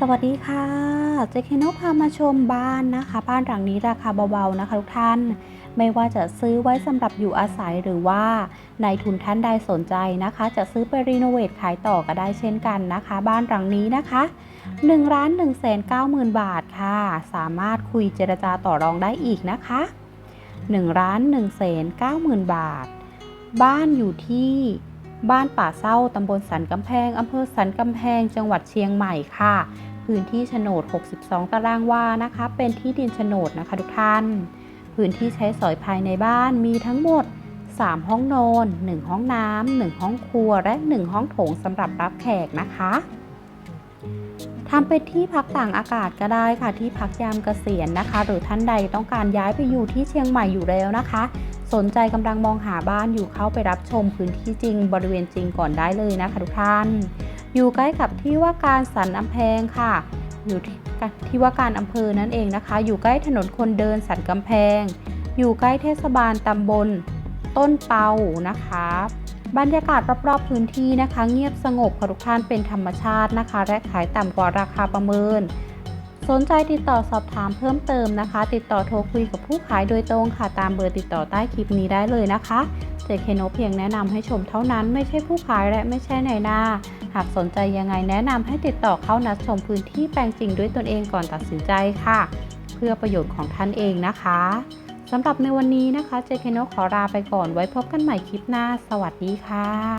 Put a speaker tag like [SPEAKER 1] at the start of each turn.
[SPEAKER 1] สวัสดีค่ะเจคโนพามาชมบ้านนะคะ บ้านหลังนี้ราคาเบาๆนะคะทุกท่าน ไม่ว่าจะซื้อไว้สำหรับอยู่อาศัยหรือว่านายทุนท่านใดสนใจนะคะ จะซื้อไปรีโนเวทขายต่อก็ได้เช่นกันนะคะ บ้านหลังนี้นะคะ1ล้าน1แสน9หมื่นบาทค่ะ สามารถคุยเจรจาต่อรองได้อีกนะคะ1ล้าน1แสน9หมื่นบาท บ้านอยู่ที่ บ้านป่าเศร้าตำบลสันกำแพงอำเภอสันกำแพง จังหวัดเชียงใหม่ค่ะ พื้นที่โฉนด 62 ตารางวานะคะ เป็นที่ดินโฉนดนะคะทุกท่าน พื้นที่ใช้สอยภายในบ้านมีทั้งหมด 3 ห้องนอน 1 ห้องน้ำ 1 ห้องครัว และ 1 ห้องโถงสำหรับรับแขกนะคะทำเป็นที่พักต่างอากาศก็ได้ค่ะที่พักยามเกษียณนะคะ หรือท่านใดต้องการย้ายไปอยู่ที่เชียงใหม่อยู่แล้วนะคะ สนใจกำลังมองหาบ้านอยู่เข้าไปรับชมพื้นที่จริงบริเวณจริงก่อนได้เลยนะคะทุกท่าน อยู่ใกล้กับที่ว่าการสันอำแพงค่ะ อยู่ที่ที่ว่าการอำเภอนั่นเองนะคะ อยู่ใกล้ถนนคนเดินสันกำแพง อยู่ใกล้เทศบาลตำบล ต้นเปานะคะ บรรยากาศรอบๆพื้นที่นะคะ เงียบสงบค่ะทุกท่านเป็นธรรมชาตินะคะ และขายต่ำกว่าราคาประเมิน สนใจติดต่อสอบถามเพิ่มเติมนะคะ ติดต่อโทรคุยกับผู้ขายโดยตรงค่ะ ตามเบอร์ติดต่อใต้คลิปนี้ได้เลยนะคะเจเคโนเพียงแนะนำให้ชมเท่านั้นไม่ใช่ผู้ขายและไม่ใช่ในหน้า หากสนใจยังไงแนะนำให้ติดต่อเข้านัดชมพื้นที่แปลงจริงด้วยตนเองก่อนตัดสินใจค่ะ เพื่อประโยชน์ของท่านเองนะคะสำหรับในวันนี้นะคะเจเคโนขอลาไปก่อนไว้พบกันใหม่คลิปหน้า สวัสดีค่ะ